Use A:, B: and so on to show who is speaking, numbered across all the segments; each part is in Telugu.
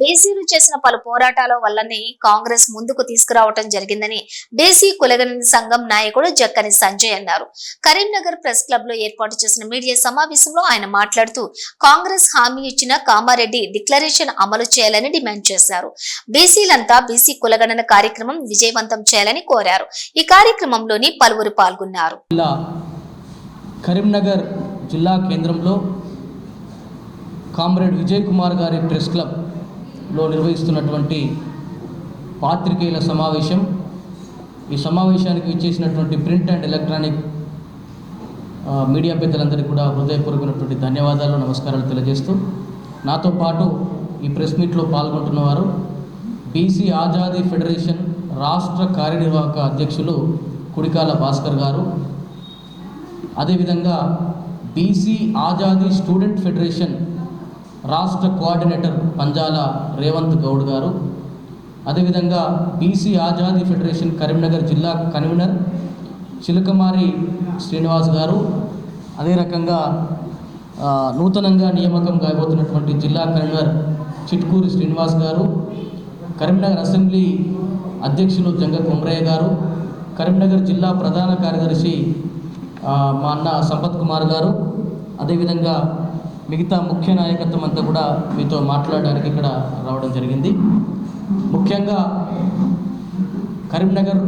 A: బీసీలు చేసిన పలు పోరాటాల వల్లనే కాంగ్రెస్ ముందుకు తీసుకురావటం జరిగిందని బీసీ కులగని సంఘం నాయకుడు జక్కని సంజయ్ అన్నారు. కరీంనగర్ ప్రెస్ క్లబ్లో ఏర్పాటు చేసిన మీడియా సమావేశంలో ఆయన మాట్లాడుతూ కాంగ్రెస్ హామీ ఇచ్చిన కామారెడ్డి డిక్లరేషన్ అమలు చేయాలని డిమాండ్ చేశారు. బీసీలంతా బీసీ కులగణన కార్యక్రమం విజయవంతం చేయాలని కోరారు. ఈ కార్యక్రమంలోని పలువురు పాల్గొన్నారు.
B: కరీంనగర్ జిల్లా కేంద్రంలో కామ్రేడ్ విజయ్ కుమార్ గారి ప్రెస్ లో నిర్వహిస్తున్నటువంటి పాత్రికేయుల సమావేశం. ఈ సమావేశానికి ఇచ్చేసినటువంటి ప్రింట్ అండ్ ఎలక్ట్రానిక్ మీడియా పెద్దలందరికీ కూడా హృదయపూర్వకమైనటువంటి ధన్యవాదాలు నమస్కారాలు తెలియజేస్తూ. నాతో పాటు ఈ ప్రెస్ మీట్లో పాల్గొంటున్నవారు బీసీ ఆజాదీ ఫెడరేషన్ రాష్ట్ర కార్యనిర్వాహక అధ్యక్షులు కుడికాల భాస్కర్ గారు. అదేవిధంగా బీసీ ఆజాదీ స్టూడెంట్ ఫెడరేషన్ రాష్ట్ర కోఆర్డినేటర్ పంజాల రేవంత్ గౌడ్ గారు అదేవిధంగా బీసీ ఆజాదీ ఫెడరేషన్ కరీంనగర్ జిల్లా కన్వీనర్ చిలకమారి శ్రీనివాస్ గారు అదే రకంగా నూతనంగా నియామకం కాబోతున్నటువంటి జిల్లా కన్వీనర్ చిట్కూరి శ్రీనివాస్ గారు కరీంనగర్ అసెంబ్లీ అధ్యక్షులు జంగ కుమ్రయ్య గారు కరీంనగర్ జిల్లా ప్రధాన కార్యదర్శి మా అన్న సంపత్ కుమార్ గారు అదేవిధంగా మిగతా ముఖ్య నాయకత్వం అంతా కూడా మీతో మాట్లాడడానికి ఇక్కడ రావడం జరిగింది. ముఖ్యంగా కరీంనగర్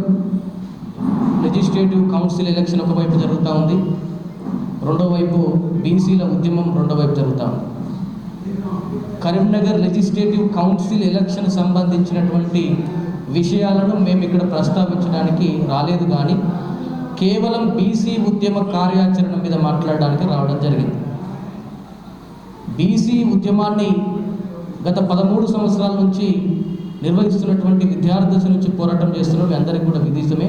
B: లెజిస్లేటివ్ కౌన్సిల్ ఎలక్షన్ ఒకవైపు జరుగుతూ ఉంది. రెండో వైపు బీసీల ఉద్యమం రెండో వైపు జరుగుతూ ఉంది. కరీంనగర్ లెజిస్లేటివ్ కౌన్సిల్ ఎలక్షన్ సంబంధించినటువంటి విషయాలను మేము ఇక్కడ ప్రస్తావించడానికి రాలేదు కానీ కేవలం బీసీ ఉద్యమ కార్యాచరణ మీద మాట్లాడడానికి రావడం జరిగింది. బీసీ ఉద్యమాన్ని గత పదమూడు సంవత్సరాల నుంచి నిర్వహిస్తున్నటువంటి విద్యార్థి దశ నుంచి పోరాటం చేస్తున్నవి అందరికీ కూడా విదితమే.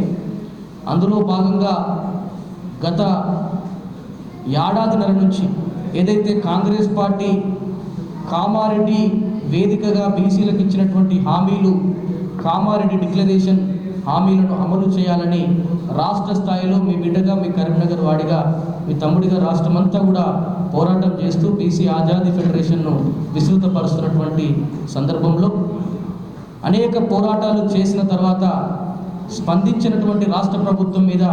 B: అందులో భాగంగా గత ఏడాదిన్నర నుంచి ఏదైతే కాంగ్రెస్ పార్టీ కామారెడ్డి వేదికగా బీసీలకు ఇచ్చినటువంటి హామీలు కామారెడ్డి డిక్లరేషన్ హామీలను అమలు చేయాలని రాష్ట్ర స్థాయిలో మీ బిడ్డగా మీ కరీంనగర్ వాడిగా మీ తమ్ముడిగా రాష్ట్రమంతా కూడా పోరాటం చేస్తూ బీసీ ఆజాదీ ఫెడరేషన్ను విస్తృతపరుస్తున్నటువంటి సందర్భంలో అనేక పోరాటాలు చేసిన తర్వాత స్పందించినటువంటి రాష్ట్ర ప్రభుత్వం మీద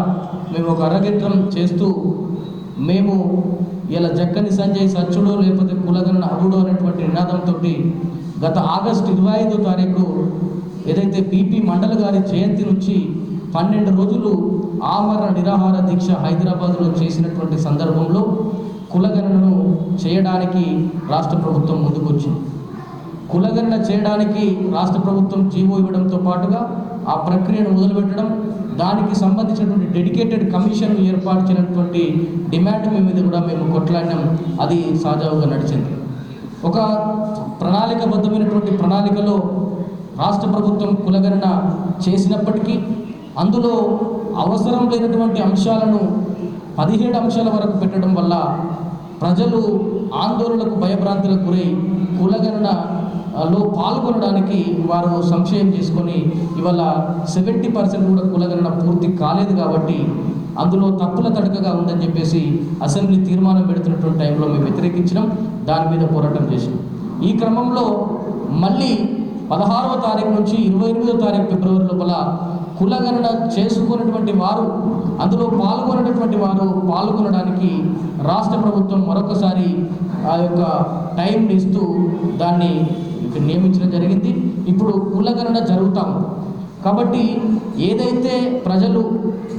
B: మేము ఒక అరగెట్రం చేస్తూ మేము ఇలా జక్కని సంజయ్ సచ్చుడో లేకపోతే కులగన్న అగుడో అనేటువంటి నినాదంతో గత ఆగస్టు ఇరవై ఐదో తారీఖు ఏదైతే పీపీ మండల్ గారి జయంతి నుంచి పన్నెండు రోజులు ఆమరణ నిరాహార దీక్ష హైదరాబాద్లో చేసినటువంటి సందర్భంలో కులగణనను చేయడానికి రాష్ట్ర ప్రభుత్వం ముందుకొచ్చింది. కులగణన చేయడానికి రాష్ట్ర ప్రభుత్వం జీవో ఇవ్వడంతో పాటుగా ఆ ప్రక్రియను మొదలుపెట్టడం దానికి సంబంధించినటువంటి డెడికేటెడ్ కమిషన్ ఏర్పాటు చేయనటువంటి డిమాండ్ మీ మీద కూడా మేము కొట్లాడినాం. అది సాజావుగా నడిచింది. ఒక ప్రణాళికబద్ధమైనటువంటి ప్రణాళికలో రాష్ట్ర ప్రభుత్వం కులగణన చేసినప్పటికీ అందులో అవసరం లేనటువంటి అంశాలను పదిహేడు అంశాల వరకు పెట్టడం వల్ల ప్రజలు ఆందోళనకు భయభ్రాంతులకు గురై కులగణన లో పాల్గొనడానికి వారు సంశయం చేసుకొని ఇవాళ సెవెంటీ పర్సెంట్ కూడా కులగణన పూర్తి కాలేదు కాబట్టి అందులో తప్పుల తడకగా ఉందని చెప్పేసి అసెంబ్లీ తీర్మానం పెడుతున్నటువంటి టైంలో మేము వ్యతిరేకించడం దాని మీద పోరాటం చేసాం ఈ క్రమంలో మళ్ళీ పదహారవ తారీఖు నుంచి ఇరవై ఎనిమిదో తారీఖు ఫిబ్రవరి లోపల కులగణన చేసుకున్నటువంటి వారు అందులో పాల్గొనేటటువంటి వారు పాల్గొనడానికి రాష్ట్ర ప్రభుత్వం మరొకసారి ఆ యొక్క టైం ఇస్తూ దాన్ని నియమించడం జరిగింది. ఇప్పుడు కులగణన జరుగుతాం కాబట్టి ఏదైతే ప్రజలు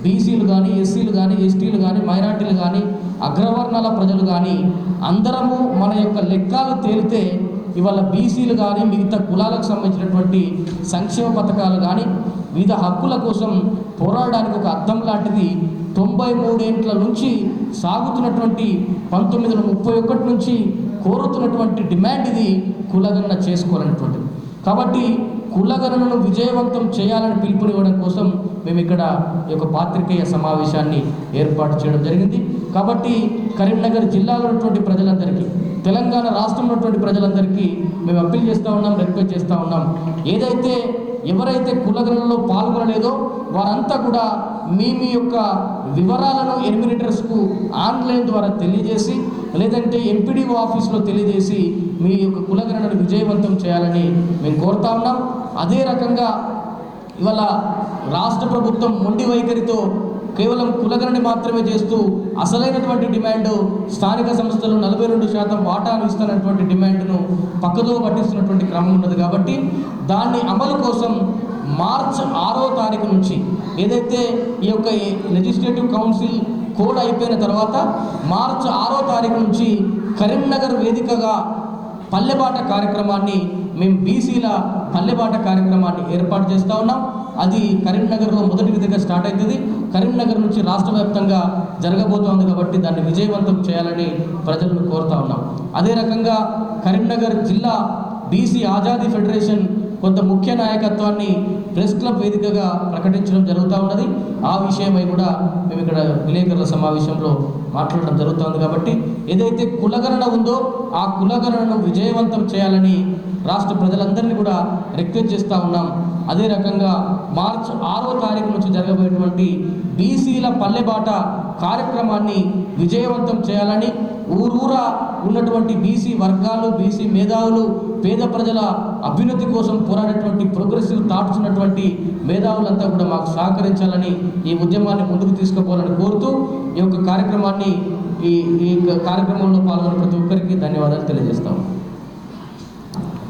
B: బీసీలు కానీ ఎస్సీలు కానీ ఎస్టీలు కానీ మైనార్టీలు కానీ అగ్రవర్ణాల ప్రజలు కానీ అందరము మన యొక్క లెక్కలు తేలితే ఇవాళ బీసీలు కానీ మిగతా కులాలకు సంబంధించినటువంటి సంక్షేమ పథకాలు కానీ వివిధ హక్కుల కోసం పోరాడడానికి ఒక అర్థం లాంటిది తొంభై మూడేంట్ల నుంచి సాగుతున్నటువంటి పంతొమ్మిది వందల ముప్పై ఒకటి నుంచి కోరుతున్నటువంటి డిమాండ్ ఇది కులగణన చేసుకోవాలనేటువంటిది. కాబట్టి కులగణనను విజయవంతం చేయాలని పిలుపునివ్వడం కోసం మేము ఇక్కడ ఈ యొక్క పాత్రికేయ సమావేశాన్ని ఏర్పాటు చేయడం జరిగింది. కాబట్టి కరీంనగర్ జిల్లాలో ఉన్నటువంటి ప్రజలందరికీ తెలంగాణ రాష్ట్రంలో ఉన్నటువంటి ప్రజలందరికీ మేము అప్పీల్ చేస్తూ ఉన్నాం రిక్వెస్ట్ చేస్తూ ఉన్నాం. ఏదైతే ఎవరైతే కులగణనలో పాల్గొనలేదో వారంతా కూడా మీ మీ యొక్క వివరాలను ఎనిమినేటర్స్కు ఆన్లైన్ ద్వారా తెలియజేసి లేదంటే ఎంపీడీఓ ఆఫీస్లో తెలియజేసి మీ యొక్క కులగణనను విజయవంతం చేయాలని మేము కోరుతా ఉన్నాం. అదే రకంగా ఇవాళ రాష్ట్ర ప్రభుత్వం మొండి వైఖరితో కేవలం కులగణని మాత్రమే చేస్తూ అసలైనటువంటి డిమాండ్ స్థానిక సంస్థలు నలభై రెండు శాతం వాటాను ఇస్తున్నటువంటి డిమాండ్ను పక్కదో పట్టిస్తున్నటువంటి క్రమం ఉన్నది కాబట్టి దాన్ని అమలు కోసం మార్చ్ ఆరో తారీఖు నుంచి ఏదైతే ఈ యొక్క లెజిస్లేటివ్ కౌన్సిల్ కోడ్ అయిపోయిన తర్వాత మార్చ్ ఆరో తారీఖు నుంచి కరీంనగర్ వేదికగా పల్లెబాట కార్యక్రమాన్ని మేము బీసీల పల్లెబాట కార్యక్రమాన్ని ఏర్పాటు చేస్తూ ఉన్నాం. అది కరీంనగర్లో మొదటి విధంగా స్టార్ట్ అవుతుంది. కరీంనగర్ నుంచి రాష్ట్ర వ్యాప్తంగా జరగబోతోంది కాబట్టి దాన్ని విజయవంతం చేయాలని ప్రజలను కోరుతా ఉన్నాం. అదే రకంగా కరీంనగర్ జిల్లా బీసీ ఆజాదీ ఫెడరేషన్ కొంత ముఖ్య నాయకత్వాన్ని ప్రెస్ క్లబ్ వేదికగా ప్రకటించడం జరుగుతూ ఉన్నది. ఆ విషయమై కూడా మేము ఇక్కడ విలేకరుల సమావేశంలో మాట్లాడడం జరుగుతుంది కాబట్టి ఏదైతే కులగణన ఉందో ఆ కులగణనను విజయవంతం చేయాలని రాష్ట్ర ప్రజలందరినీ కూడా రిక్వెస్ట్ చేస్తూ ఉన్నాం. అదే రకంగా మార్చ్ ఆరో తారీఖు నుంచి జరగబోయేటువంటి బీసీల పల్లెబాట కార్యక్రమాన్ని విజయవంతం చేయాలని ఊరూరా ఉన్నటువంటి బీసీ వర్గాలు బీసీ మేధావులు పేద ప్రజల అభ్యున్నతి కోసం పోరాడేటువంటి ప్రోగ్రెసివ్ థాట్స్ ఉన్నటువంటి మేధావులంతా కూడా మాకు సహకరించాలని ఈ ఉద్యమాన్ని ముందుకు తీసుకుపోవాలని కోరుతూ ఈ యొక్క కార్యక్రమాన్ని ఈ ఈ కార్యక్రమంలో పాల్గొన్న ప్రతి ఒక్కరికి ధన్యవాదాలు తెలియజేస్తాము.